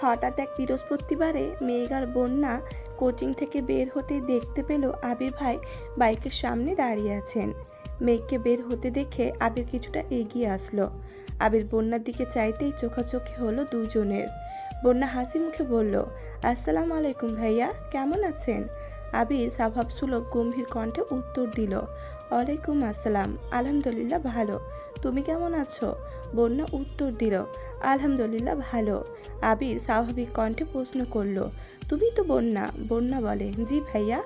হঠাৎ এক বৃহস্পতিবারে মেঘ আর বন্যা কোচিং থেকে বের হতে দেখতে পেল আবির ভাই বাইকের সামনে দাঁড়িয়ে আছেন। মেঘকে বের হতে দেখে আবির কিছুটা এগিয়ে আসলো। আবির বন্যার দিকে চাইতেই চোখাচোখি হলো দুজনের বন্যা হাসি মুখে বলল, আসসালামু আলাইকুম ভাইয়া, কেমন আছেন? আবির স্বভাবসুলভ গম্ভীর কণ্ঠে উত্তর দিল, ওয়ালাইকুম আসসালাম, আলহামদুলিল্লাহ ভালো। তুমি কেমন আছো? বন্যা উত্তর দিল আলহামদুলিল্লাহ, ভালো। আবির স্বাভাবিক কণ্ঠে প্রশ্ন করল, তুমি তো বন্যা বন্যা বলে। জি ভাইয়া?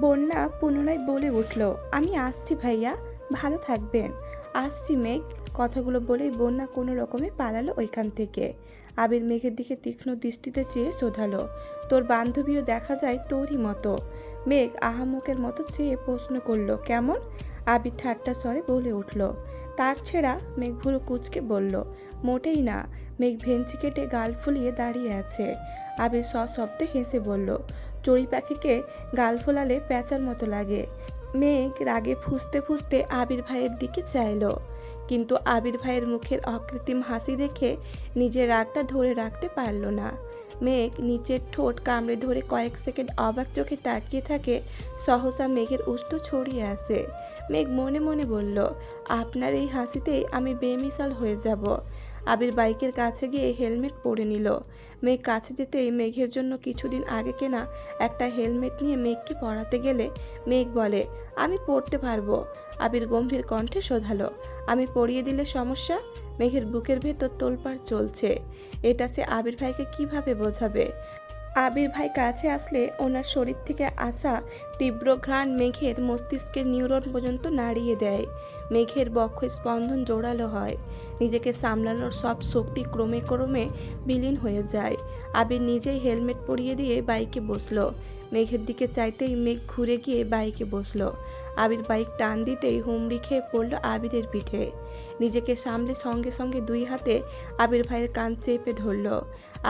বন্যা পুনরায় বলে উঠল, আমি আসছি ভাইয়া, ভালো থাকবেন। আসছি মেঘ। কথাগুলো বলেই বন্যা কোনো রকমে পালালো ওইখান থেকে। আবির মেঘের দিকে তীক্ষ্ণ দৃষ্টিতে চেয়ে শোধালো, তোর বান্ধবীও দেখা যায় তোরই মতো। মেঘ আহামকের মতো চেয়ে প্রশ্ন করল, কেমন? আবির ঠাট্টা স্বরে বলে উঠল তার ছেঁড়া মেঘ ভুরু কুচকে বলল, মোটেই না। মেঘ ভেঞ্চি কেটে গাল ফুলিয়ে দাঁড়িয়ে আছে। আবির সশব্দে হেসে বলল চড়ি পাখিকে গাল ফোলালে প্যাঁচার মতো লাগে। মেঘ রাগে ফুসতে ফুসতে আবির ভাইয়ের দিকে চাইলো। কিন্তু আবির ভাইয়ের মুখের অকৃত্রিম হাসি দেখে নিজের রাগটা ধরে রাখতে পারল না। মেঘ নিচের ঠোঁট কামড়ে ধরে কয়েক সেকেন্ড অবাক চোখে তাকিয়ে থাকে, সহসা মেঘের উষ্ঠ ছড়িয়ে আসে মেঘ মনে মনে বলল, আপনার এই হাসিতেই আমি বেমিসাল হয়ে যাব। আবির বাইকের কাছে গিয়ে হেলমেট পরে নিল। মেঘ কাছে যেতেই মেঘের জন্য কিছুদিন আগে কেনা একটা হেলমেট নিয়ে মেঘকে পড়াতে গেলে মেঘ বলে, আমি পড়তে পারব। আবির গম্ভীর কণ্ঠে শোধালো, আমি পড়িয়ে দিলে সমস্যা? মেঘের বুকের ভেতর তোলপাড় চলছে। এটা সে আবির ভাইকে কীভাবে বোঝাবে? আবির ভাই কাছে আসলে ওনার শরীর থেকে আসা তীব্র ঘ্রাণ মেঘের মস্তিষ্কের নিউরন পর্যন্ত নাড়িয়ে দেয়। মেঘের বক্ষ স্পন্দন জোরালো হয়। নিজেকে সামলানোর সব শক্তি ক্রমে ক্রমে বিলীন হয়ে যায়। আবির নিজেই হেলমেট পরিয়ে দিয়ে বাইকে বসল। মেঘের দিকে চাইতেই মেঘ ঘুরে গিয়ে বাইকে বসল। আবির বাইক টান দিতেই হুমড়ি খেয়ে পড়ল আবিরের পিঠে। নিজেকে সামলে সঙ্গে সঙ্গে দুই হাতে আবির ভাইয়ের কান চেপে ধরল।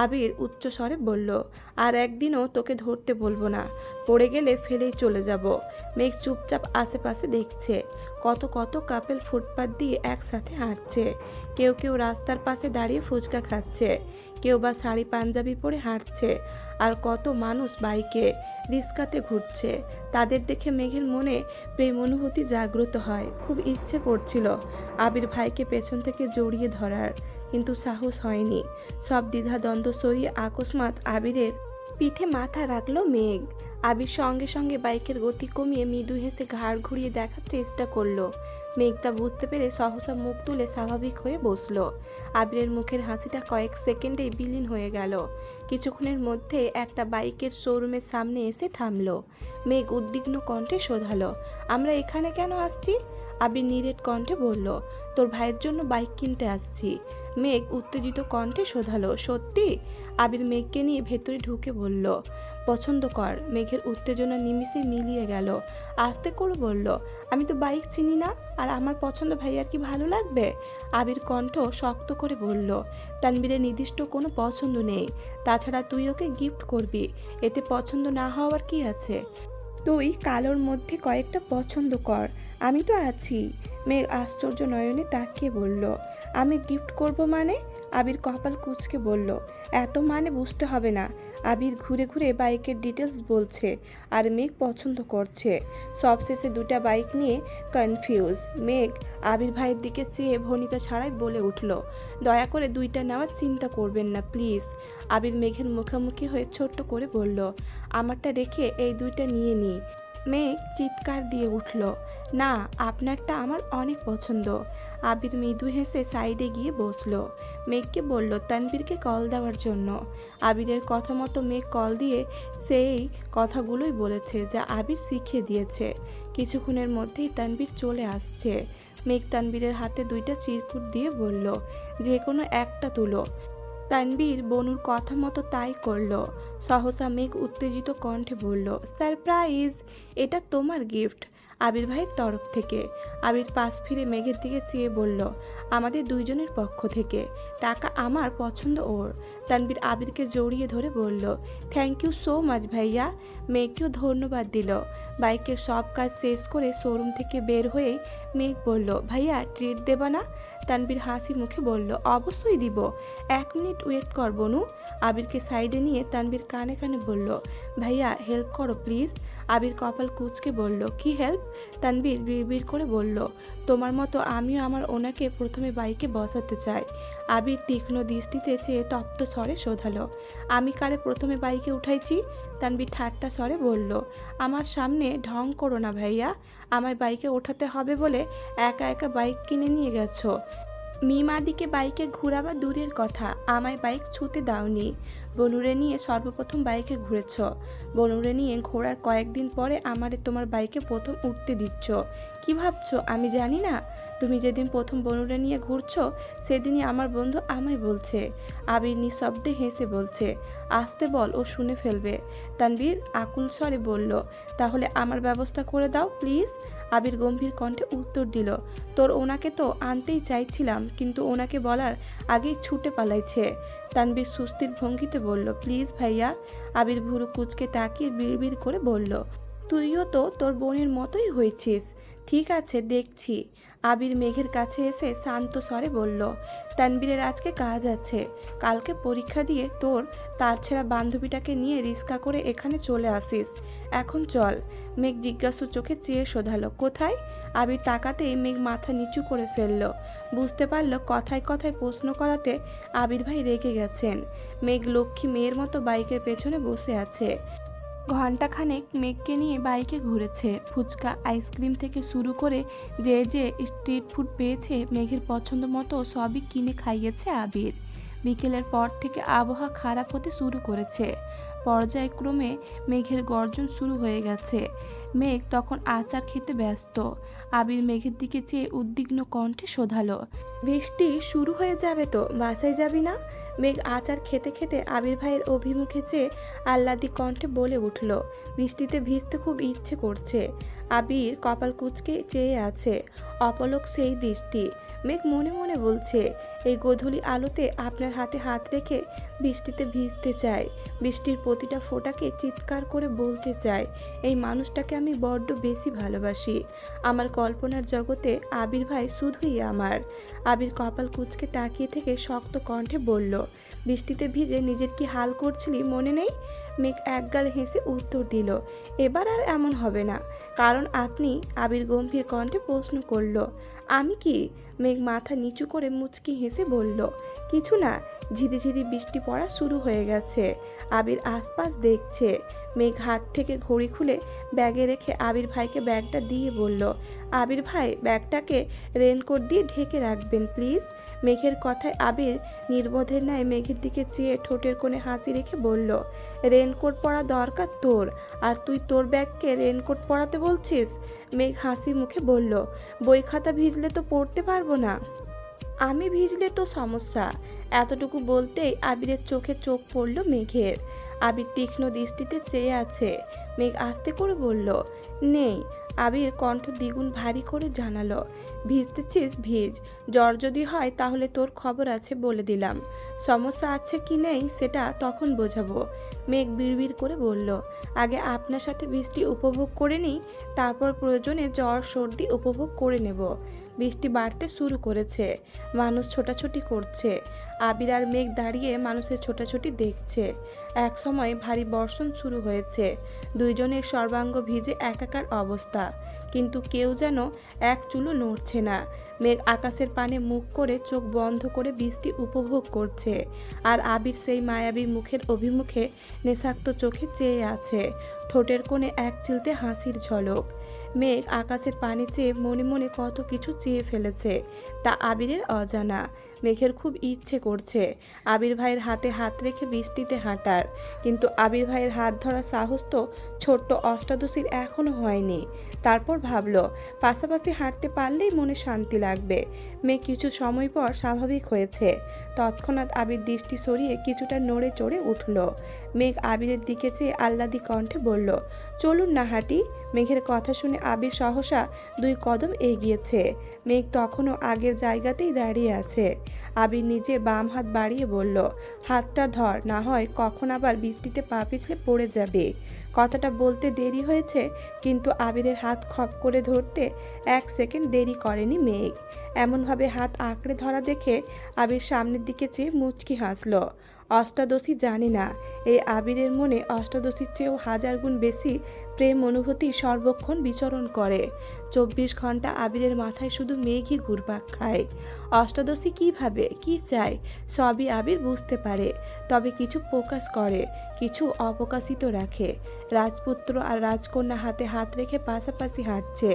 আবির উচ্চ স্বরে বলল, আর একদিনও তোকে ধরতে বলব না। পড়ে গেলে ফেলেই চলে যাব। মেঘ চুপচাপ আশেপাশে দেখছে। কত কত কাপেল ফুটপাত দিয়ে একসাথে হাঁটছে। কেউ কেউ রাস্তার পাশে দাঁড়িয়ে ফুচকা খাচ্ছে, কেউ বা শাড়ি পাঞ্জাবি পরে হাঁটছে, আর কত মানুষ বাইকে রিস্কাতে ঘুরছে। তাদের দেখে মেঘের মনে প্রেম অনুভূতি জাগ্রত হয়। খুব ইচ্ছে করছিল আবির ভাইকে পেছন থেকে জড়িয়ে ধরার, কিন্তু সাহস হয়নি। সব দ্বিধাদ্বন্দ্ব সরিয়ে আকস্মাত আবিরের পিঠে মাথা রাখল মেঘ। আবির সঙ্গে সঙ্গে বাইকের গতি কমিয়ে মৃদু হেসে ঘাড় ঘুরিয়ে দেখার চেষ্টা করল। মেঘ তা বুঝতে পেরে সহসা মুখ তুলে স্বাভাবিক হয়ে বসল। আবিরের মুখের হাসিটা কয়েক সেকেন্ডেই বিলীন হয়ে গেল। কিছুক্ষণের মধ্যে একটা বাইকের শোরুমের সামনে এসে থামলো। মেঘ উদ্বিগ্ন কণ্ঠে শোধালো, আমরা এখানে কেন আসছি? আবির নিরেট কণ্ঠে বলল, তোর ভাইয়ের জন্য বাইক কিনতে আসছি। মেঘ উত্তেজিত কণ্ঠে শোধালো, সত্যি? আবির মেঘকে নিয়ে ভেতরে ঢুকে বলল পছন্দ কর। মেঘের উত্তেজনা নিমিষে মিলিয়ে গেল। আস্তে করে বলল, আমি তো বাইক চিনি না, আর আমার পছন্দ ভাইয়ার কি ভালো লাগবে? আবির কণ্ঠ শক্ত করে বলল তানবীরের নির্দিষ্ট কোনো পছন্দ নেই। তাছাড়া তুই ওকে গিফট করবি। এতে পছন্দ না হওয়ার কি আছে? তুই কালোর মধ্যে কয়েকটা পছন্দ কর। আমি তো আছি। মেঘ আশ্চর্য নয়নে তাকিয়ে বলল, আমি গিফট করব মানে? আবির কপাল কুচকে বলল, এত মানে বুঝতে হবে না। আবির ঘুরে ঘুরে বাইকের ডিটেলস বলছে আর মেঘ পছন্দ করছে। সবশেষে দুটা বাইক নিয়ে কনফিউজ মেঘ আবির ভাইয়ের দিকে চেয়ে ভনিতা ছাড়াই বলে উঠল, দয়া করে দুইটা নেওয়ার চিন্তা করবেন না প্লিজ আবির মেঘের মুখোমুখি হয়ে ছোট্ট করে বলল, আমারটা রেখে এই দুইটা নিয়ে নিই মেঘ চিৎকার দিয়ে উঠল, না, আপনারটা আমার অনেক পছন্দ। আবির মৃদু হেসে সাইডে গিয়ে বসল। মেঘকে বলল তানবীরকে কল দেওয়ার জন্য। আবিরের কথা মতো মেঘ কল দিয়ে সেই কথাগুলোই বলেছে যা আবির শিখিয়ে দিয়েছে। কিছুক্ষণের মধ্যেই তানবীর চলে আসছে। মেঘ তানবীরের হাতে দুইটা চিরকুট দিয়ে বলল, যে কোনো একটা তুলো। তানবীর বনুর কথা মতো তাই করল। সহসা মেঘ উত্তেজিত কণ্ঠে বলল, সারপ্রাইজ! এটা তোমার গিফট। আবির ভাইয়ের তরফ থেকে। আবির পাশ ফিরে মেঘের দিকে চেয়ে বলল আমাদের দুইজনের পক্ষ থেকে। টাকা আমার পছন্দ ওর। তানবীর আবিরকে জড়িয়ে ধরে বলল থ্যাংক ইউ সো মাচ ভাইয়া। মেঘকেও ধন্যবাদ দিল। বাইকের সব কাজ শেষ করে শোরুম থেকে বের হয়ে মেঘ বলল, ভাইয়া ট্রিট দেবা না? তানবীর হাসি মুখে বলল, অবশ্যই দিব। এক মিনিট ওয়েট কর, বনু। আবিরকে সাইডে নিয়ে তানবীর কানে কানে বলল, ভাইয়া হেল্প করো প্লিজ আবির কপাল কুচকে বলল, কি হেল্প তানবীর বিড়বিড় করে বলল, তোমার মতো আমিও আমার ওনাকে প্রথমে বাইকে বসাতে চায় আবির তীক্ষ্ণ দৃষ্টিতে চেয়ে তপ্ত স্বরে শোধালো, আমি কারে প্রথমে বাইকে উঠাইছি? তানবীর ঠাট্টা স্বরে বলল, আমার সামনে ঢং করো না ভাইয়া, আমায় বাইকে ওঠাতে হবে বলে একা একা বাইক কিনে নিয়ে গেছো। মিমাদিকে বাইকে ঘোরাবা দূরের কথা। আমায় বাইক ছুতে দাওনি। বনুরে নিয়ে সর্বপ্রথম বাইকে ঘুরেছ। বনুরে নিয়ে ঘোরার কয়েকদিন পরে আমারে তোমার বাইকে প্রথম উঠতে দিচ্ছ। কি ভাবছ, আমি জানি না। তুমি যেদিন প্রথম বনুরে নিয়ে ঘুরছো, সেদিনই আমার বন্ধু আমায় বলছে। আবির নিঃশব্দে হেসে বলছে, আসতে বল, ও শুনে ফেলবে। তানবীর আকুল স্বরে বলল, তাহলে আমার ব্যবস্থা করে দাও, প্লিজ। আবির গম্ভীর কণ্ঠে উত্তর দিল, তোর ওনাকে তো আনতেই চাইছিলাম, কিন্তু ওনাকে বলার আগেই ছুটে পালাইছে। তানবীর সুস্থির ভঙ্গিতে বলল, প্লিজ ভাইয়া। আবির ভুরু কুচকে তাকিয়ে বিড়বিড় করে বলল, তুইও তো তোর বোনের মতোই হয়েছিস। ঠিক আছে, দেখছি। আবির মেঘের কাছে এসে শান্ত স্বরে বলল, তানবীরের আজকে কাজ আছে। কালকে পরীক্ষা দিয়ে তোর, তার ছেঁড়া বান্ধবীটাকে নিয়ে রিস্কা করে এখানে চলে আসিস। এখন চল। মেঘ জিজ্ঞাসু চোখে চেয়ে শোধালো, কোথায়? আবির তাকাতেই মেঘ মাথা নিচু করে ফেলল। বুঝতে পারল, কথায় কথায় প্রশ্ন করাতে আবির ভাই রেগে গেছেন। মেঘ লক্ষ্মী মেয়ের মতো বাইকের পেছনে বসে আছে। ঘণ্টাখানেক মেঘকে নিয়ে বাইকে ঘুরেছে। ফুচকা, আইসক্রিম থেকে শুরু করে যে যে স্ট্রিট ফুড পেয়েছে, মেঘের পছন্দ মতো সবই কিনে খাইয়েছে আবির। বিকেলের পর থেকে আবহাওয়া খারাপ হতে শুরু করেছে। পর্যায়ক্রমে মেঘের গর্জন শুরু হয়ে গেছে। মেঘ তখন আচার খেতে ব্যস্ত। আবির মেঘের দিকে চেয়ে উদ্বিগ্ন কণ্ঠে শোধালো, বৃষ্টি শুরু হয়ে যাবে তো? বাসায় যাবি না? মেঘ আচার খেতে খেতে আবির ভাইয়ের অভিমুখে চেয়ে আহ্লাদি কণ্ঠে বলে উঠল বৃষ্টিতে ভিজতে খুব ইচ্ছে করছে। আবির কপাল কুচকে চেয়ে আছে। অপলক সেই দৃষ্টি। মেঘ মনে মনে বলছে, এই গোধূলি আলোতে আপনার হাতে হাত রেখে বৃষ্টিতে ভিজতে চাই। বৃষ্টির প্রতিটা ফোঁটাকে চিৎকার করে বলতে চাই। এই মানুষটাকে আমি বড্ড বেশি ভালোবাসি। আমার কল্পনার জগতে আবির ভাই শুধুই আমার। আবির কপাল কুচকে তাকিয়ে থেকে শক্ত কণ্ঠে বলল, বৃষ্টিতে ভিজে নিজের কি হাল করছিলি মনে নেই? মেঘ একগাল হেসে উত্তর দিল, এবার আর এমন হবে না। কারণ আপনি আবির গম্ভীর কণ্ঠে প্রশ্ন করল আমি কি? মেঘ মাথা নিচু করে মুচকি হেসে বলল, কিছু না ঝিরিঝিরি বৃষ্টি পড়া শুরু হয়ে গেছে। আবির আশপাশ দেখছে। মেঘ হাত থেকে ঘড়ি খুলে ব্যাগে রেখে আবির ভাইকে ব্যাগটা দিয়ে বলল, আবির ভাই, ব্যাগটাকে রেনকোট দিয়ে ঢেকে রাখবেন, প্লিজ। মেঘের কথায় আবির নির্বোধের ন্যায় মেঘের দিকে চেয়ে ঠোঁটের কোণে হাসি রেখে বলল, রেনকোট পরা দরকার তোর, আর তুই তোর ব্যাগকে রেনকোট পরাতে বলছিস? মেঘ হাসি মুখে বলল, বই খাতা ভিজলে তো পড়তে পারব না। আমি ভিজলে তো সমস্যা। এতটুকু বলতেই আবিরের চোখে চোখ পড়ল মেঘের। আবির তীক্ষ্ণ দৃষ্টিতে চেয়ে আছে। মেঘ আস্তে করে বলল, নেই। আবির কণ্ঠ দ্বিগুণ ভারী করে জানালো, ভিজতেছিস ভিজ। জ্বর যদি হয় তাহলে তোর খবর আছে বলে দিলাম। সমস্যা আছে কি নেই সেটা তখন বোঝাবো। মেঘ বিড়বিড় করে বলল, আগে আপনার সাথে বৃষ্টি উপভোগ করে নিই, তারপর প্রয়োজনে জ্বর, সর্দি উপভোগ করে নেব। বৃষ্টি বাড়তে শুরু করেছে। মানুষ ছোটাছুটি করছে। আবির আর মেঘ দাঁড়িয়ে মানুষের ছোটাছুটি দেখছে। এক সময় ভারী বর্ষণ শুরু হয়েছে। দুইজনের সর্বাঙ্গ ভিজে একাকার অবস্থা। কিন্তু কেউ যেন এক চুলো নড়ছে না। মেঘ আকাশের পানে মুখ করে চোখ বন্ধ করে বৃষ্টি উপভোগ করছে। আর আবির সেই মায়াবী মুখের অভিমুখে নেশাক্ত চোখে চেয়ে আছে। ঠোঁটের কোণে এক চিলতে হাসির ঝলক। মেঘ আকাশের পানি চেয়ে মনে মনে কত কিছু চেয়ে ফেলেছে, তা আবিরের অজানা। মেঘের খুব ইচ্ছে করছে। আবির ভাইয়ের হাতে হাত রেখে বৃষ্টিতে হাঁটার। কিন্তু আবির ভাইয়ের হাত ধরার সাহস তো ছোট্ট অষ্টাদশীর এখনও হয়নি। তারপর ভাবল, পাশাপাশি হাঁটতে পারলেই মনে শান্তি লাগবে। মেয়ে কিছু সময় পর স্বাভাবিক হয়েছে। তৎক্ষণাৎ আবির দৃষ্টি সরিয়ে কিছুটা নড়ে চড়ে উঠল। মেঘ আবিরের দিকে চেয়ে আহ্লাদি কণ্ঠে বলল, চলুন না হাঁটি। মেঘের কথা শুনে আবির সহসা দুই কদম এগিয়েছে। মেঘ তখনও আগের জায়গাতেই দাঁড়িয়ে আছে। আবির নিজের বাম হাত বাড়িয়ে বলল, হাতটা ধর, না হয় কখন আবার বৃষ্টিতে পা পিছলে পড়ে যাবে। কথাটা বলতে দেরি হয়েছে, কিন্তু আবিরের হাত খপ করে ধরতে এক সেকেন্ড দেরি করেনি মেঘ। এমনভাবে হাত আঁকড়ে ধরা দেখে আবির সামনের দিকে চেয়ে মুচকি হাসল। অষ্টাদশী জানে না, এই আবিরের মনে অষ্টাদশীর চেয়েও হাজার গুণ বেশি প্রেম অনুভূতি সর্বক্ষণ বিচরণ করে। চব্বিশ ঘণ্টা আবিরের মাথায় শুধু মেঘই ঘুরপাক খায়। অষ্টাদশী কী ভাবে, কী চায়, সবই আবির বুঝতে পারে, তবে কিছু প্রকাশ করে। কিছু অপ্রকাশিত রাখে। রাজপুত্র আর রাজকন্যা হাতে হাত রেখে পাশাপাশি হাঁটছে।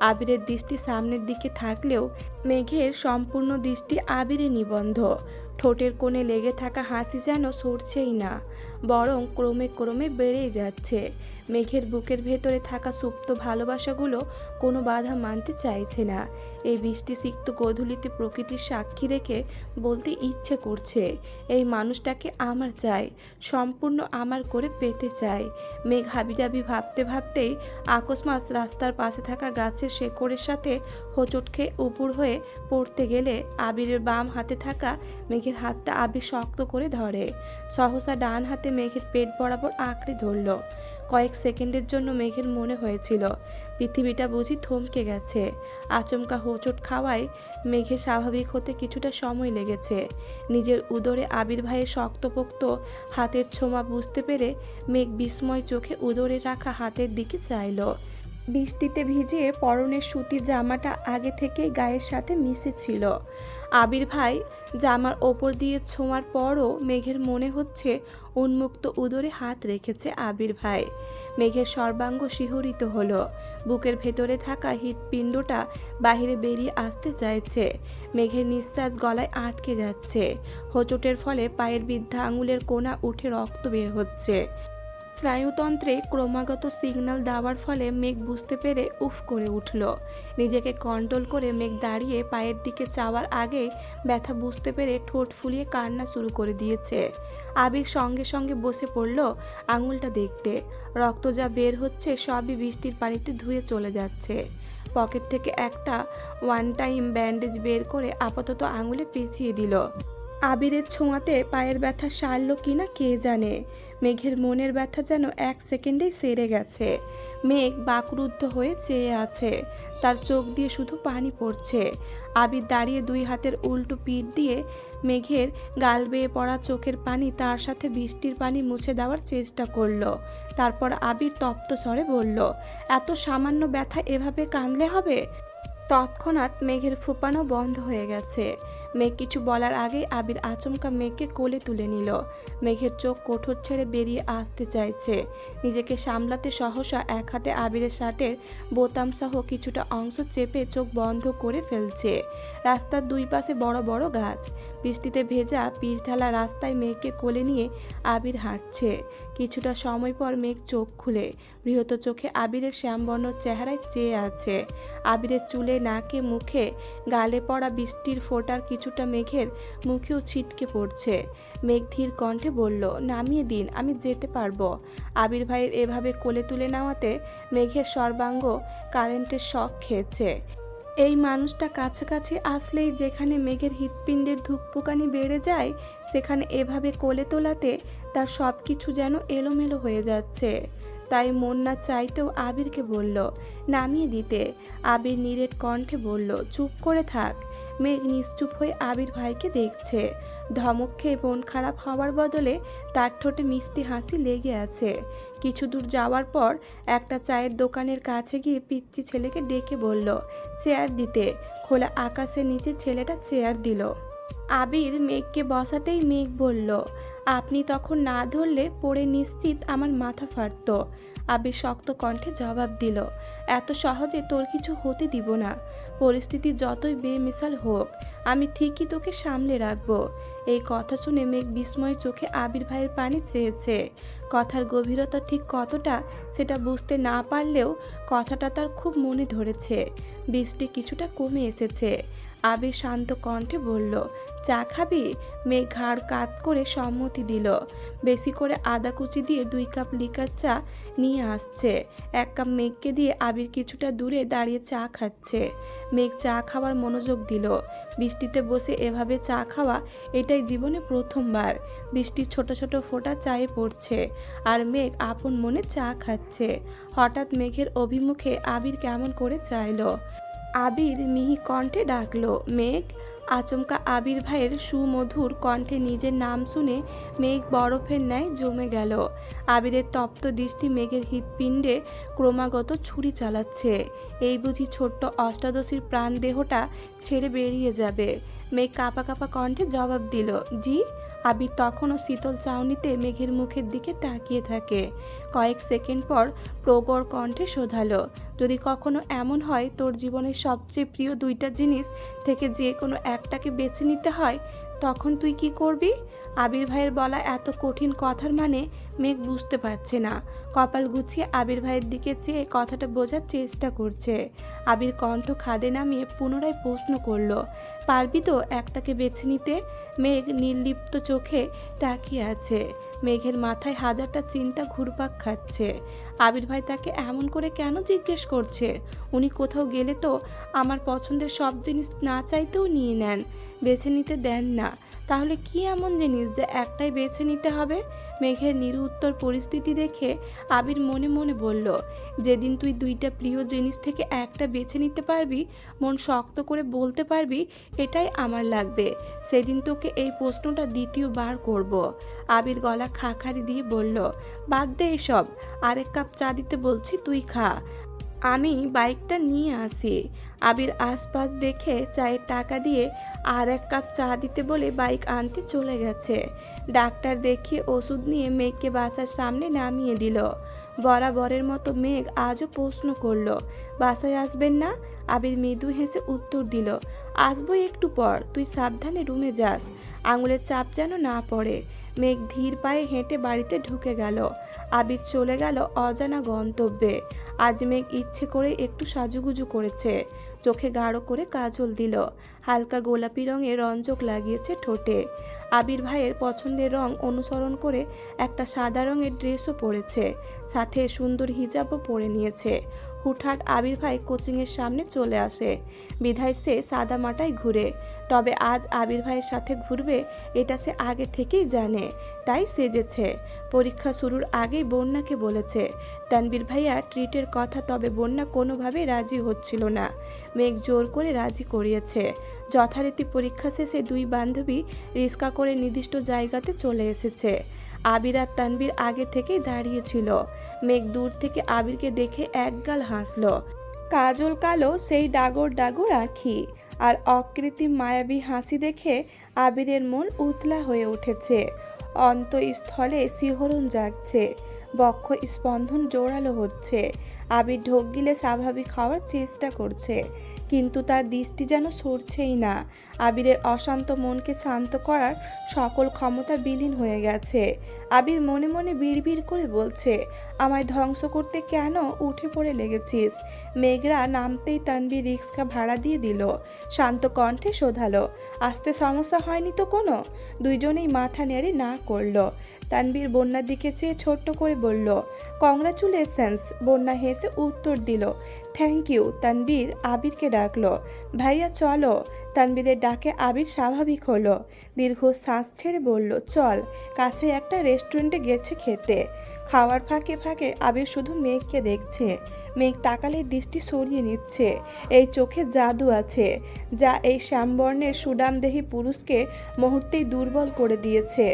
আবিরের দৃষ্টি সামনের দিকে থাকলেও মেঘের সম্পূর্ণ দৃষ্টি আবিরে নিবন্ধ। ঠোঁটের কোণে লেগে থাকা হাসি যেন সরছেই না, বরং ক্রমে ক্রমে বেড়েই যাচ্ছে। মেঘের বুকের ভেতরে থাকা সুপ্ত ভালোবাসাগুলো কোনো বাধা মানতে চাইছে না। এই বৃষ্টি সিক্ত গোধূলিতে প্রকৃতির সাক্ষী রেখে বলতে ইচ্ছে করছে, এই মানুষটাকে আমার চাই, সম্পূর্ণ আমার করে পেতে চাই। মেঘ হাবিজাবি ভাবতে ভাবতেই আকস্মাত রাস্তার পাশে থাকা গাছের শেকড়ের সাথে হোঁচট খেয়ে উপুর হয়ে পড়তে গেলে আবিরের বাম হাতে থাকা মেঘের হাতটা আবির শক্ত করে ধরে। সহসা ডান হাতে মেঘের পেট বরাবর আঁকড়ে ধরল। কয়েক সেকেন্ডের জন্য মেঘের মনে হয়েছিল পৃথিবীটা বুঝি থমকে গেছে। আচমকা হোঁচট খাওয়ায় মেঘের স্বাভাবিক হতে কিছুটা সময় লেগেছে। নিজের উদরে আবির ভাইয়ের শক্তপোক্ত হাতের ছোঁয়া বুঝতে পেরে মেঘ বিস্ময় চোখে উদরে রাখা হাতের দিকে চাইল। বৃষ্টিতে ভিজে পরনের সুতির জামাটা আগে থেকেই গায়ের সাথে মিশেছিল। আবির ভাই জামার ওপর দিয়ে ছোঁয়ার পরও মেঘের মনে হচ্ছে উন্মুক্ত উদরে হাত রেখেছে আবির ভাই। মেঘের সর্বাঙ্গ শিহরিত হল। বুকের ভেতরে থাকা হৃৎপিণ্ডটা বাহিরে বেরিয়ে আসতে চাইছে। মেঘের নিঃশ্বাস গলায় আটকে যাচ্ছে। হোচটের ফলে পায়ের বৃদ্ধা আঙুলের কোনা উঠে রক্ত বের হচ্ছে। স্নায়ুতন্ত্রে ক্রমাগত সিগন্যাল দেওয়ার ফলে মেঘ বুঝতে পেরে উফ করে উঠল। নিজেকে কন্ট্রোল করে মেঘ দাঁড়িয়ে পায়ের দিকে চাওয়ার আগে ব্যথা বুঝতে পেরে ঠোঁট ফুলিয়ে কান্না শুরু করে দিয়েছে। আবির সঙ্গে সঙ্গে বসে পড়ল আঙুলটা দেখতে। রক্ত যা বের হচ্ছে সবই বৃষ্টির পানিতে ধুয়ে চলে যাচ্ছে। পকেট থেকে একটা ওয়ান টাইম ব্যান্ডেজ বের করে আপাতত আঙুলে পেঁচিয়ে দিল। আবিরের ছোঁয়াতে পায়ের ব্যথা সারল কিনা কে জানে? মেঘের মনের ব্যথা যেন এক সেকেন্ডেই সেরে গেছে। মেঘ বাকরুদ্ধ হয়ে চেয়ে আছে। তার চোখ দিয়ে শুধু পানি পড়ছে। আবির দাঁড়িয়ে দুই হাতের উল্টো পিঠ দিয়ে মেঘের গাল বেয়ে পড়া চোখের পানি তার সাথে বৃষ্টির পানি মুছে দেওয়ার চেষ্টা করল। তারপর আবির তপ্ত স্বরে বলল, এত সামান্য ব্যথা এভাবে কাঁদলে হবে? তৎক্ষণাৎ মেঘের ফুপানো বন্ধ হয়ে গেছে। মেঘ কিছু বলার আগেই আবির আচমকা মেঘকে কোলে তুলে নিল। মেঘের চোখ কঠোর ছেড়ে বেরিয়ে আসতে চাইছে। নিজেকে সামলাতে সহসা এক হাতে আবিরের শার্টের বোতাম সহ কিছুটা অংশ চেপে চোখ বন্ধ করে ফেলছে। রাস্তার দুই পাশে বড় বড় গাছ। বৃষ্টিতে ভেজা পিচ ঢালা রাস্তায় মেঘকে কোলে নিয়ে আবির হাঁটছে। কিছুটা সময় পর মেঘ চোখ খুলে। বৃহৎ চোখে আবিরের শ্যামবর্ণ চেহারায় চেয়ে আছে। আবিরের চুলে, নাকে, মুখে গালে পড়া বৃষ্টির ফোঁটার কিছুটা মেঘের মুখেও ছিটকে পড়ছে। মেঘ ধীর কণ্ঠে বলল, নামিয়ে দিন, আমি যেতে পারব। আবির ভাইয়ের এভাবে কোলে তুলে নেওয়াতে মেঘের সর্বাঙ্গ কারেন্টের শখ খেয়েছে। এই মানুষটা কাছাকাছি আসলেই যেখানে মেঘের হৃৎপিণ্ডের ধূপপোকানি বেড়ে যায়, সেখানে এভাবে কোলে তোলাতে তার সব কিছু যেন এলোমেলো হয়ে যাচ্ছে। তাই মন না চাইতেও আবিরকে বলল, নামিয়ে দিতে। আবির নিরেট কণ্ঠে বলল, চুপ করে থাক। মেঘ নিশ্চুপ হয়ে আবির ভাইকে দেখছে। ধমক খেয়ে মন খারাপ হওয়ার বদলে তার ঠোঁটে মিষ্টি হাসি লেগে আছে। কিছু দূর যাওয়ার পর একটা চায়ের দোকানের কাছে গিয়ে পিচ্চি ছেলেকে ডেকে বলল, চেয়ার দিতে। খোলা আকাশের নিচে ছেলেটা চেয়ার দিল। আবির মেঘকে বসাতেই মেঘ বলল, আপনি তখন না ধরলে পড়ে নিশ্চিত আমার মাথা ফাটত। আবির শক্ত কণ্ঠে জবাব দিল, এত সহজে তোর কিছু হতে দিব না। পরিস্থিতি যতই বেমিশাল হোক, আমি ঠিকই তোকে সামলে রাখব। এই কথা শুনে মেঘ বিস্ময় চোখে আবির ভাইয়ের পানি চেয়েছে। কথার গভীরতা ঠিক কতটা সেটা বুঝতে না পারলেও কথাটা তার খুব মনে ধরেছে। বৃষ্টি কিছুটা কমে এসেছে। আবির শান্ত কণ্ঠে বলল, চা খাবি? মেঘ ঘাড় কাত করে সম্মতি দিল। বেশি করে আদা কুচি দিয়ে দুই কাপ লিকার চা নিয়ে আসছে। এক কাপ মেঘকে দিয়ে আবির কিছুটা দূরে দাঁড়িয়ে চা খাচ্ছে। মেঘ চা খাওয়ার মনোযোগ দিল। বৃষ্টিতে বসে এভাবে চা খাওয়া এটাই জীবনে প্রথমবার। বৃষ্টির ছোট ছোট ফোঁটা চায়ে পড়ছে আর মেঘ আপন মনে চা খাচ্ছে। হঠাৎ মেঘের অভিমুখে আবির কেমন করে চাইলো। আবির মিহি কণ্ঠে ডাকলো। মেঘ, আচমকা আবির ভাইয়ের সুমধুর কণ্ঠে নিজের নাম শুনে মেঘ বরফের ন্যায় জমে গেল। আবিরের তপ্ত দৃষ্টি মেঘের হৃৎপিণ্ডে ক্রমাগত ছুরি চালাচ্ছে। এই বুঝি ছোট্ট অষ্টাদশীর প্রাণ দেহটা ছেড়ে বেরিয়ে যাবে। মেঘ কাপা কাপা কণ্ঠে জবাব দিল, জি? আবির তখনও শীতল চাউনিতে মেঘের মুখের দিকে তাকিয়ে থাকে। কয়েক সেকেন্ড পর প্রগর কণ্ঠে শোধালো, যদি কখনো এমন হয়, তোর জীবনের সবচেয়ে প্রিয় দুইটা জিনিস থেকে যে কোনো একটাকে বেছে নিতে হয়, তখন তুই কি করবি? আবির ভাইয়ের বলা এত কঠিন কথার মানে মেঘ বুঝতে পারছে না। কপাল গুছিয়ে আবির ভাইয়ের দিকে চেয়ে কথাটা বোঝার চেষ্টা করছে। আবির কণ্ঠ খাদে নামিয়ে পুনরায় প্রশ্ন করল, পারবি তো একটাকে বেছে নিতে? মেঘ নির্লিপ্ত চোখে তাকিয়ে আছে। মেঘের মাথায় হাজারটা চিন্তা ঘুরপাক খাচ্ছে। আবির ভাই তাকে এমন করে কেন জিজ্ঞেস করছে? উনি কোথাও গেলে তো আমার পছন্দের সব জিনিস না চাইতেও নিয়ে নেন। বেছে নিতে দেন না। তাহলে কি এমন জিনিস যে একটাই বেছে নিতে হবে? মেঘের নিরুত্তর পরিস্থিতি দেখে আবির মনে মনে বলল, যেদিন তুই দুইটা প্রিয় জিনিস থেকে একটা বেছে নিতে পারবি, মন শক্ত করে বলতে পারবি, এটাই আমার লাগবে। সেদিন তোকে এই প্রশ্নটা দ্বিতীয়বার করব। আবির গলা খাখারি দিয়ে বলল, বাদ দে এসব। আরেক কাপ চা দিতে বলছি, তুই খা। আমি বাইকটা নিয়ে আসি। আবির আশপাশ দেখে চায়ের টাকা দিয়ে আর এক কাপ চা দিতে বলে বাইক আনতে চলে গেছে। ডাক্তার দেখিয়ে ওষুধ নিয়ে মেঘকে বাসার সামনে নামিয়ে দিল। বরাবরের মতো মেঘ আজও প্রশ্ন করল, বাসায় আসবেন না? আবির মৃদু হেসে উত্তর দিল, আসব একটু পর, তুই সাবধানে রুমে যাস। আঙুলের চাপ যেন না পড়ে। মেঘ ধীর পায়ে হেঁটে বাড়িতে ঢুকে গেল। আবির চলে গেল অজানা গন্তব্যে। আজ মেঘ ইচ্ছে করে একটু সাজুগুজু করেছে। চোখে গাঢ় করে কাজল দিল। হালকা গোলাপি রঙের রঞ্জক লাগিয়েছে ঠোঁটে। আবির ভাইয়ের পছন্দের রং অনুসরণ করে একটা সাদা রঙের ড্রেসও পরেছে। সাথে সুন্দর হিজাবও পরে নিয়েছে। হুটহাট আবির ভাই কোচিংয়ের সামনে চলে আসে। বিধায় সে সাদা মাটায় ঘুরে। তবে আজ আবির ভাইয়ের সাথে ঘুরবে এটা সে আগে থেকেই জানে, তাই সেজেছে। পরীক্ষা শুরুর আগেই বন্যাকে বলেছে। তানবীর ভাইয়া ট্রিটের কথা তবে বন্যা কোনোভাবে রাজি হচ্ছিল না। মেঘ জোর করে রাজি করিয়েছে। যথারীতি পরীক্ষা শেষে দুই বান্ধবী রিস্কা করে নির্দিষ্ট জায়গাতে চলে এসেছে। আবির আর তানবির আগে থেকেই দাঁড়িয়েছিল মেঘ দূর থেকে আবিরকে দেখে একগাল হাসলো। কাজল কালো সেই ডাগর ডাগর আঁখি আর অকৃত্রিম মায়াবী হাসি দেখে আবিরের মন উতলা হয়ে উঠেছে। অন্তঃস্থলে শিহরণ জাগছে, বক্ষ স্পন্দন জোরালো হচ্ছে। আবির ঢোক গিলে স্বাভাবিক হওয়ার চেষ্টা করছে। কিন্তু তার দৃষ্টি যেন সরছেই না। আবিরের অশান্ত মনকে শান্ত করার সকল ক্ষমতা বিলীন হয়ে গেছে। আবির মনে মনে বিড়বিড় করে বলছে, আমায় ধ্বংস করতে কেন উঠে পড়ে লেগেছিস? মেঘরা নামতেই তানবীর রিক্সা ভাড়া দিয়ে দিল। শান্ত কণ্ঠে শোধালো, আসতে সমস্যা হয়নি তো কোনো? দুইজনেই মাথা নেড়ে না করল। তানবীর বন্যার দিকে চেয়ে ছোট্ট করে বলল, কংগ্রাচুলেশনস, বন্যা হেসে উত্তর দিল। থ্যাংক ইউ তানবীর আবিরকে ডাকলো। ভাইয়া, চলো। তানবীরের ডাকে আবির স্বাভাবিক হলো। দীর্ঘ শ্বাস ছেড়ে বলল, চল, কাছে একটা রেস্টুরেন্টে গেছে খেতে। খাওয়ার ফাঁকে ফাঁকে আবির শুধু মেঘকে দেখছে। মেঘ তাকালে দৃষ্টি সরিয়ে নিচ্ছে। এই চোখে জাদু আছে, যা এই শ্যামবর্ণের সুডামদেহী পুরুষকে মুহূর্তেই দুর্বল করে দিয়েছে।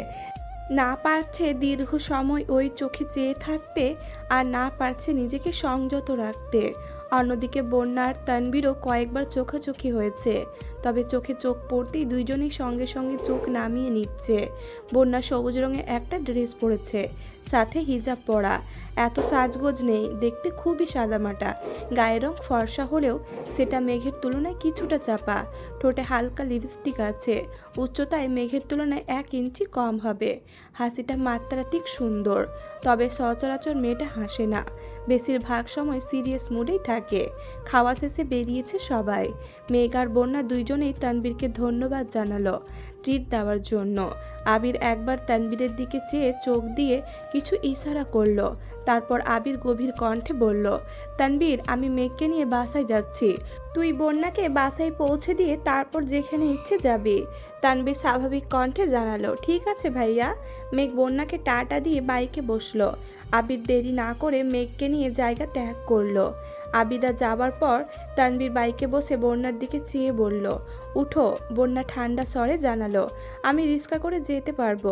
না পারছে দীর্ঘ সময় ওই চোখে চেয়ে থাকতে আর না পারছে নিজেকে সংযত রাখতে। অন্যদিকে বন্যার তানবিরও কয়েকবার চোখাচোখি হয়েছে, তবে চোখে চোখ পড়তেই দুইজনেই সঙ্গে সঙ্গে চোখ নামিয়ে নিচ্ছে। বন্যা সবুজ রঙের একটা ড্রেস পরেছে, সাথে হিজাব পরা। এত সাজগোজ নেই, দেখতে খুবই সাদামাটা। গায়ের রং ফর্সা হলেও সেটা মেঘের তুলনায় কিছুটা চাপা। ঠোঁটে হালকা লিপস্টিক আছে, উচ্চতায় মেঘের তুলনায় এক ইঞ্চি কম হবে। হাসিটা মাত্রাতিক সুন্দর, তবে সচরাচর মেয়েটা হাসে না। বেশিরভাগ সময় সিরিয়াস মুডেই থাকে। খাওয়া শেষে বেরিয়েছে সবাই। মেঘ আর বন্যা দুইজনেই তানবীরকে ধন্যবাদ জানালো। ট্রিট দেওয়ার জন্য। আবির একবার তানবীরের দিকে চেয়ে চোখ দিয়ে কিছু ইশারা করল। তারপর আবির গভীর কণ্ঠে বলল তানবীর আমি মেঘকে নিয়ে বাসায় যাচ্ছি। তুই বন্যাকে বাসায় পৌঁছে দিয়ে তারপর যেখানে ইচ্ছে যাবি। তানবীর স্বাভাবিক কণ্ঠে জানালো, ঠিক আছে ভাইয়া। মেঘ বন্যাকে টাটা দিয়ে বাইকে বসল। আবির দেরি না করে মেঘকে নিয়ে জায়গা ত্যাগ করল। আবিদা যাবার পর তানবীর বাইকে বসে বন্যার দিকে চেয়ে বলল, উঠো। বন্যা ঠান্ডা স্বরে জানালো, আমি রিক্সা করে যেতে পারব।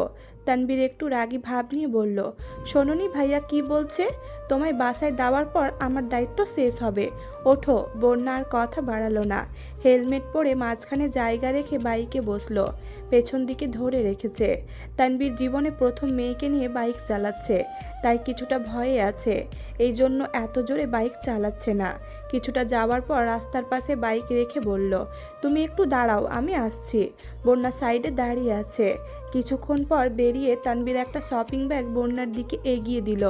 তানবীর একটু রাগী ভাব নিয়ে বলল, শোনোনি ভাইয়া কি বলছে? তোমায় বাসায় দেওয়ার পর আমার দায়িত্ব শেষ হবে। ওঠো বন্যার কথা বাড়ালো না। হেলমেট পরে মাঝখানে জায়গা রেখে বাইকে বসল, পেছন দিকে ধরে রেখেছে। তানবীর জীবনে প্রথম মেয়েকে নিয়ে বাইক চালাচ্ছে, তাই কিছুটা ভয়ে আছে। এই জন্য এত জোরে বাইক চালাচ্ছে না। কিছুটা যাওয়ার পর রাস্তার পাশে বাইক রেখে বলল, তুমি একটু দাঁড়াও, আমি আসছি। বন্যা সাইডে দাঁড়িয়ে আছে। কিছুক্ষণ পর বেরিয়ে তানবীর একটা শপিং ব্যাগ বন্যার দিকে এগিয়ে দিল।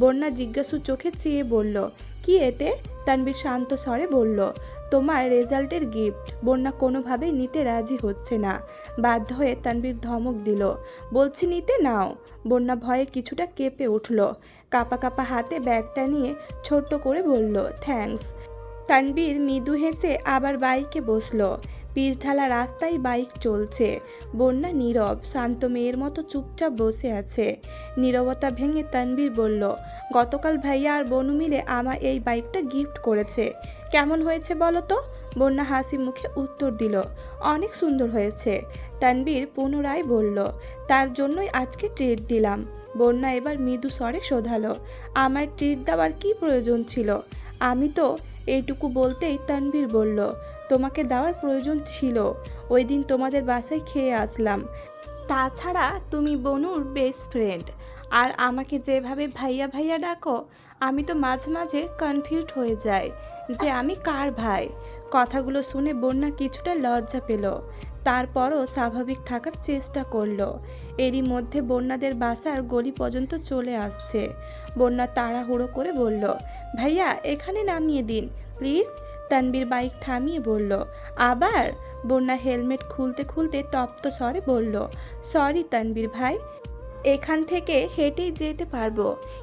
বন্যা জিজ্ঞাসু চোখে চেয়ে বলল, কি এতে? তানবীর শান্ত স্বরে বলল, তোমার রেজাল্টের গিফট। বন্যা কোনোভাবেই নিতে রাজি হচ্ছে না। বাধ্য হয়ে তানবীর ধমক দিল, বলছি নিতে নাও। বন্যা ভয়ে কিছুটা কেঁপে উঠল। কাপা কাপা হাতে ব্যাগটা নিয়ে ছোট্ট করে বলল, থ্যাঙ্কস। তানবীর মৃদু হেসে আবার বাইকে বসল। পিচ ঢালা রাস্তায় বাইক চলছে। বন্যা নীরব, শান্ত মেয়ের মতো চুপচাপ বসে আছে। নীরবতা ভেঙে তানবীর বলল, গতকাল ভাইয়া আর বনু মিলে আমার এই বাইকটা গিফট করেছে। কেমন হয়েছে বলো তো? বন্যা হাসি মুখে উত্তর দিল, অনেক সুন্দর হয়েছে। তানবীর পুনরায় বলল, তার জন্যই আজকে ট্রিট দিলাম। বন্যা এবার মৃদু স্বরে শোধালো। আমায় ট্রিট দেওয়ার কি প্রয়োজন ছিল? আমি তো এইটুকু বলতেই তানবীর বলল, তোমাকে দেওয়ার প্রয়োজন ছিল। ওই দিন তোমাদের বাসায় খেয়ে আসলাম। তাছাড়া তুমি বনুর বেস্ট ফ্রেন্ড আর আমাকে যেভাবে ভাইয়া ভাইয়া ডাকো, আমি তো মাঝে মাঝে কনফিউজ হয়ে যাই যে আমি কার ভাই? কথাগুলো শুনে বন্যা কিছুটা লজ্জা পেল। তারপরও স্বাভাবিক থাকার চেষ্টা করল। এরই মধ্যে বন্যাদের বাসার গলি পর্যন্ত চলে আসছে। বন্যা তাড়াহুড়ো করে বলল, ভাইয়া, এখানে নামিয়ে দিন। প্লিজ? তানবীর বাইক থামিয়ে বলল, আবার? বন্যা হেলমেট খুলতে খুলতে তপ্ত স্বরে বলল, সরি তানবীর ভাই, এখান থেকে হেঁটেই যেতে পারব।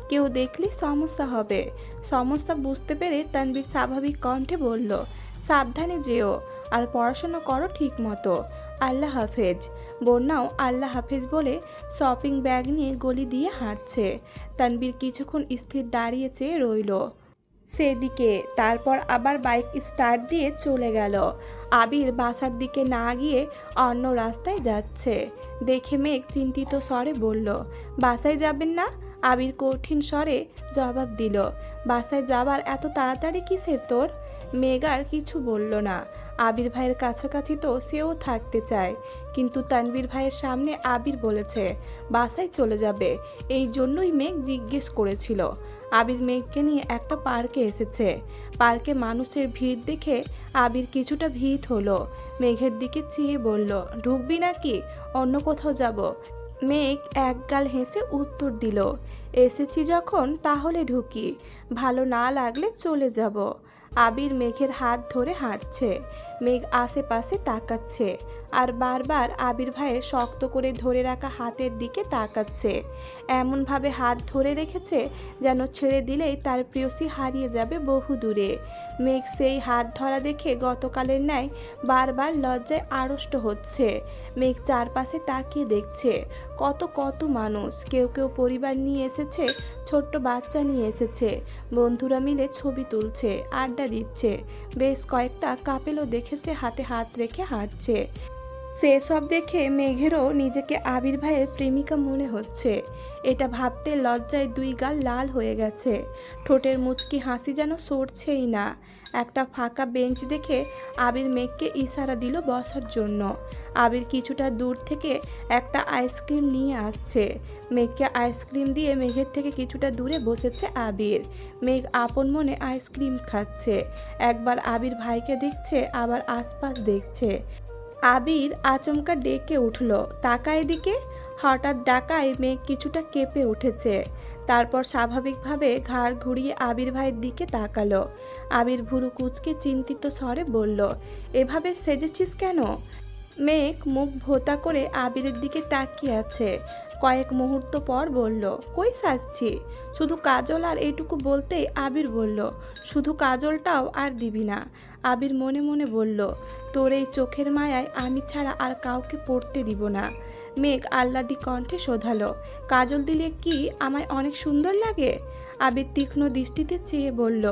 কেউ দেখলে সমস্যা হবে। সমস্যা বুঝতে পেরে তানবীর স্বাভাবিক কণ্ঠে বলল, সাবধানে যেও। আর পড়াশোনা করো ঠিক মতো আল্লাহ হাফেজ। বন্যাও আল্লাহ হাফেজ বলে শপিং ব্যাগ নিয়ে গলি দিয়ে হাঁটছে। তানবীর কিছুক্ষণ স্থির দাঁড়িয়ে চেয়ে রইল। সেদিকে, তারপর আবার বাইক স্টার্ট দিয়ে চলে গেল। আবির বাসার দিকে না গিয়ে অন্য রাস্তায় যাচ্ছে। দেখে মেঘ চিন্তিত স্বরে বলল, বাসায় যাবেন না? আবির কঠিন স্বরে জবাব দিল, বাসায় যাবার এত তাড়াতাড়ি কিসের তোর? মেঘ আর কিছু বলল না। আবির ভাইয়ের কাছাকাছি তো সেও থাকতে চায়। কিন্তু তানবীর ভাইয়ের সামনে আবির বলেছে, বাসায় চলে যাবে। এই জন্যই মেঘ জিজ্ঞেস করেছিল। আবির মেঘকে নিয়ে একটা পার্কে এসেছে। পার্কে মানুষের ভিড় দেখে আবির কিছুটা ভীত হলো। মেঘের দিকে চেয়ে বলল, ঢুকবি নাকি? অন্য কোথাও যাব। মেঘ একগাল হেসে উত্তর দিল, এসেছি যখন, তাহলে ঢুকি। ভালো না লাগলে চলে যাব। আবির মেঘের হাত ধরে হাঁটছে। মেঘ আশেপাশে তাকাচ্ছে আর বারবার আবির ভাইয়ের শক্ত করে ধরে রাখা হাতের দিকে তাকাচ্ছে। এমনভাবে হাত ধরে রেখেছে যেন ছেড়ে দিলেই তার প্রিয়সী হারিয়ে যাবে বহু দূরে। মেঘ সেই হাত ধরা দেখে গতকালের ন্যায় বারবার লজ্জায় আড়ষ্ট হচ্ছে। মেঘ চারপাশে তাকিয়ে দেখছে। কত কত মানুষ, কেউ কেউ পরিবার নিয়ে এসেছে, ছোট্ট বাচ্চা নিয়ে এসেছে, বন্ধুরা মিলে ছবি তুলছে, আড্ডা দিচ্ছে, বেশ কয়েকটা কাপেলও দেখেছে হাতে হাত রেখে হাঁটছে। সেসব দেখে মেঘেরও নিজেকে আবির ভাইয়ের প্রেমিকা মনে হচ্ছে। এটা ভাবতে লজ্জায় দুই গাল লাল হয়ে গেছে। ঠোঁটের মুচকি হাসি যেন সরছেই না। একটা ফাঁকা বেঞ্চ দেখে আবির মেঘকে ইশারা দিল বসার জন্য। আবির কিছুটা দূর থেকে একটা আইসক্রিম নিয়ে আসছে। মেঘকে আইসক্রিম দিয়ে মেঘের থেকে কিছুটা দূরে বসেছে আবির। মেঘ আপন মনে আইসক্রিম খাচ্ছে। একবার আবির ভাইকে দেখছে, আবার আশপাশ দেখছে। আবির আচমকা ডেকে উঠল। তাকায় দিকে হঠাৎ ডাকায় মেঘ কিছুটা কেঁপে উঠেছে। তারপর স্বাভাবিকভাবে ঘাড় ঘুরিয়ে আবির ভাইয়ের দিকে তাকালো। আবির ভুরু কুচকে চিন্তিত স্বরে বলল, এভাবে সেজেছিস কেন? মেঘ মুখ ভোতা করে আবিরের দিকে তাকিয়ে আছে। কয়েক মুহূর্ত পর বলল, কই সাজছি? শুধু কাজল আর এইটুকু বলতেই আবির বলল, শুধু কাজলটাও আর দিবি না। আবির মনে মনে বলল, তোর এই চোখের মায়ায় আমি ছাড়া আর কাউকে পড়তে দিব না। মেঘ আহ্লাদি কণ্ঠে শোধালো, কাজল দিলে কি আমায় অনেক সুন্দর লাগে? আবির তীক্ষ্ণ দৃষ্টিতে চেয়ে বলল,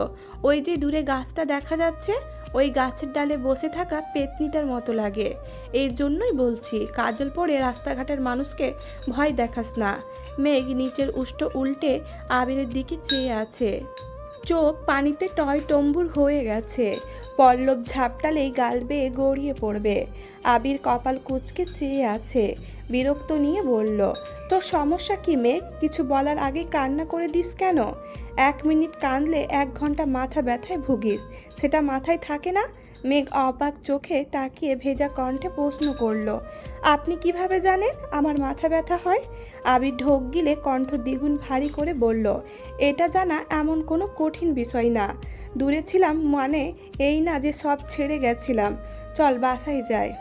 ওই যে দূরে গাছটা দেখা যাচ্ছে, ওই গাছের ডালে বসে থাকা পেতনিটার মতো লাগে। এই জন্যই বলছি, কাজল পরে রাস্তাঘাটের মানুষকে ভয় দেখাস না। মেঘ নিচের উষ্ট উল্টে আবিরের দিকে চেয়ে আছে। চোখ পানিতে টয় টম্বুর হয়ে গেছে। পল্লব ঝাপটালেই গাল বেয়ে গড়িয়ে পড়বে। আবির কপাল কুচকে চেয়ে আছে। বিরক্ত নিয়ে বলল, তোর সমস্যা কি মেঘ? কিছু বলার আগে কান্না করে দিস কেন? এক মিনিট কাঁদলে এক ঘণ্টা মাথা ব্যথায় ভুগিস। সেটা মাথায় থাকে না? মেঘ অবাক চোখে তাকিয়ে ভেজা কণ্ঠে প্রশ্ন করল, আপনি কীভাবে জানেন আমার মাথা ব্যথা হয়? আবির ঢোক গিলে কণ্ঠ দ্বিগুণ ভারী করে বলল, এটা জানা এমন কোনো কঠিন বিষয় না। দূরে ছিলাম মানে এই না যে সব ছেড়ে গেছিলাম। চল বাসায় যায়